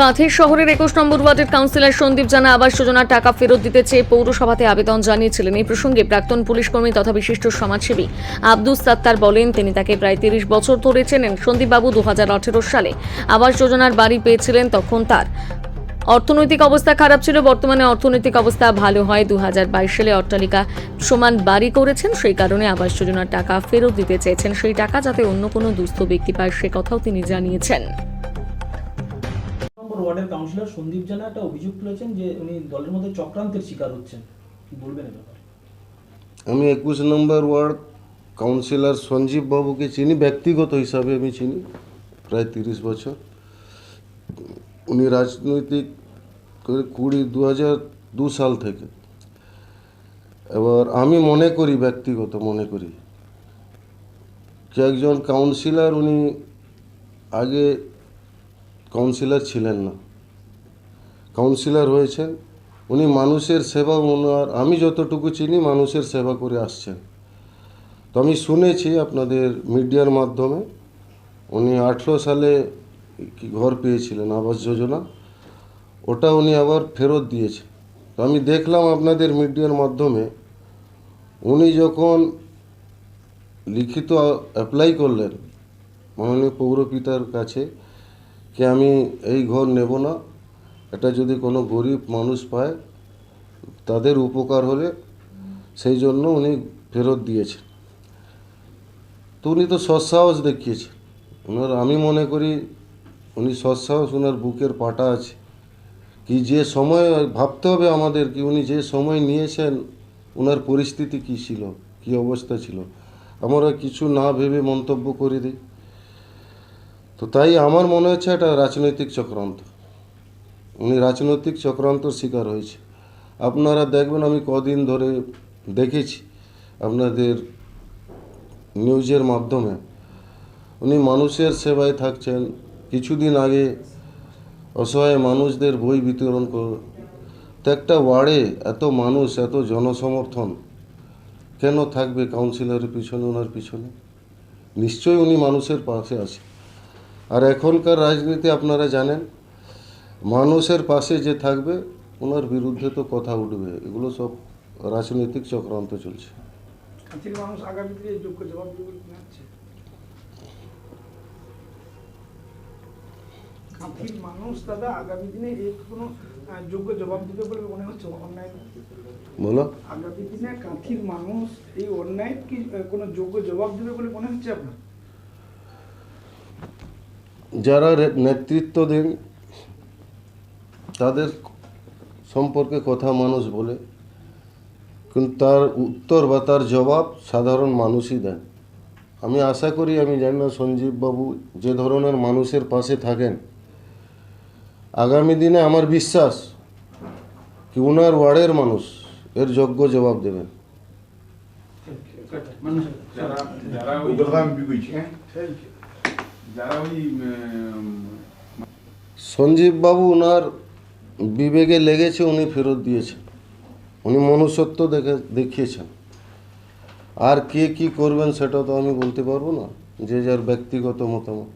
কাঁথের শহরের একুশ নম্বর ওয়ার্ডের কাউন্সিলর সন্দীপ জানা আবাস যোজনার টাকা ফেরত দিতে চেয়ে পৌরসভাতে আবেদন জানিয়েছিলেন। এই প্রসঙ্গে প্রাক্তন পুলিশ কর্মী তথা বিশিষ্ট সমাজসেবী আব্দুস সাত্তার বলেন, তিনি তাকে প্রায় তিরিশ বছর ধরে চেনেন। সন্দীপবাবু দু হাজার আঠেরো সালে আবাস যোজনার বাড়ি পেয়েছিলেন তখন তার। অর্থনৈতিক অবস্থা খারাপ ছিল, বর্তমানে অর্থনৈতিক অবস্থা ভালো হয়। দু হাজার বাইশ সালে অট্টালিকা সমান বাড়ি করেছেন, সেই কারণে আবাস যোজনার টাকা ফেরত দিতে চেয়েছেন। সেই টাকা যাতে অন্য কোনো দুস্থ ব্যক্তি পায়, সে কথাও তিনি জানিয়েছেন। ওয়ার্ডের কাউন্সিলর সন্দীপ জানা একটা অভিযোগ তুলেছেন যে উনি দলের মধ্যে চক্রান্তের শিকার হচ্ছেন। কি বলবেন এ ব্যাপারে? আমি একুশ নম্বর ওয়ার্ড কাউন্সিলর সঞ্জীব বাবুকে চিনি, ব্যক্তিগত হিসাবে আমি চিনি, প্রায় তিরিশ বছর। উনি রাজনৈতিক করে কুড়ি দু দু সাল থেকে। এবার আমি মনে করি, ব্যক্তিগত মনে করি, যে একজন কাউন্সিলর উনি আগে কাউন্সিলর ছিলেন না। কাউন্সিলর হয়েছেন। উনি মানুষের সেবা ওনার আমি যতটুকু চিনি মানুষের সেবা করে আসছেন। তো আমি শুনেছি আপনাদের মিডিয়ার মাধ্যমে, উনি আঠেরো সালে ঘর পেয়েছিলেন, আবাস যোজনা। ওটা উনি আবার ফেরত দিয়েছে তো আমি দেখলাম আপনাদের মিডিয়ার মাধ্যমে, উনি যখন লিখিত অ্যাপ্লাই করলেন, মাননীয় পৌরপিতার কাছে কি আমি এই ঘর নেব না? এটা যদি কোনো গরিব মানুষ পায়, তাদের উপকার হলে সেই জন্য উনি ফেরত দিয়েছেন। তো উনি তো সৎসাহস দেখিয়েছেন। ওনার, আমি মনে করি উনি সৎসাহস ওনার বুকের পাটা আছে। কি যে সময়, ভাবতে হবে আমাদের কি উনি যে সময় নিয়েছেন ওনার পরিস্থিতি কী ছিল, কী অবস্থা ছিল। আমরা কিছু না ভেবে মন্তব্য করে দিই। তো তাই আমার মনে হচ্ছে এটা রাজনৈতিক চক্রান্ত। উনি রাজনৈতিক চক্রান্তর শিকার হয়েছে। আপনারা দেখবেন আমি কদিন ধরে দেখেছি আপনাদের নিউজের মাধ্যমে। উনি মানুষের সেবায় থাকছেন। কিছুদিন আগে অসহায় মানুষদের বই বিতরণ কর, তো একটা ওয়ার্ডে এত মানুষ, এত জনসমর্থন, কেন থাকবে কাউন্সিলরের পিছনে, ওনার পিছনে? নিশ্চয়ই উনি মানুষের পাশে আছে। আর এখনকার রাজনীতি আপনারা জানেন মানুষের পাশে যে থাকবে ওনার বিরুদ্ধে তো কথা উঠবে। এগুলো সব রাজনৈতিক চক্রান্ত চলছে। কোনো যোগ্য জবাব দেবে বলে মনে হচ্ছে অন্যায় বলো। আগামী দিনে কাঁথির মানুষ এই অন্যায় কি কোনো যোগ্য জবাব দেবে বলে মনে হচ্ছে আপনার? যারা নেতৃত্ব দেন তাদের সম্পর্কে কথা মানুষ বলে কিন্তু তার উত্তর বা তার জবাব সাধারণ মানুষই দেন। আমি আশা করি আমি জানি না সঞ্জীব বাবু যে ধরনের মানুষের পাশে থাকেন। আগামী দিনে আমার বিশ্বাস কি ওনার ওয়ার্ডের মানুষ এর যোগ্য জবাব দেবেন। যারা যারা ওই যারা ওই উম, সঞ্জীব বাবু ওনার বিবেকে লেগেছে উনি ফেরত দিয়েছেন। উনি মনুষ্যত্ব দেখে দেখিয়েছেন। আর কে কি করবেন সেটা তো আমি বলতে পারব না যে যার ব্যক্তিগত মতামত।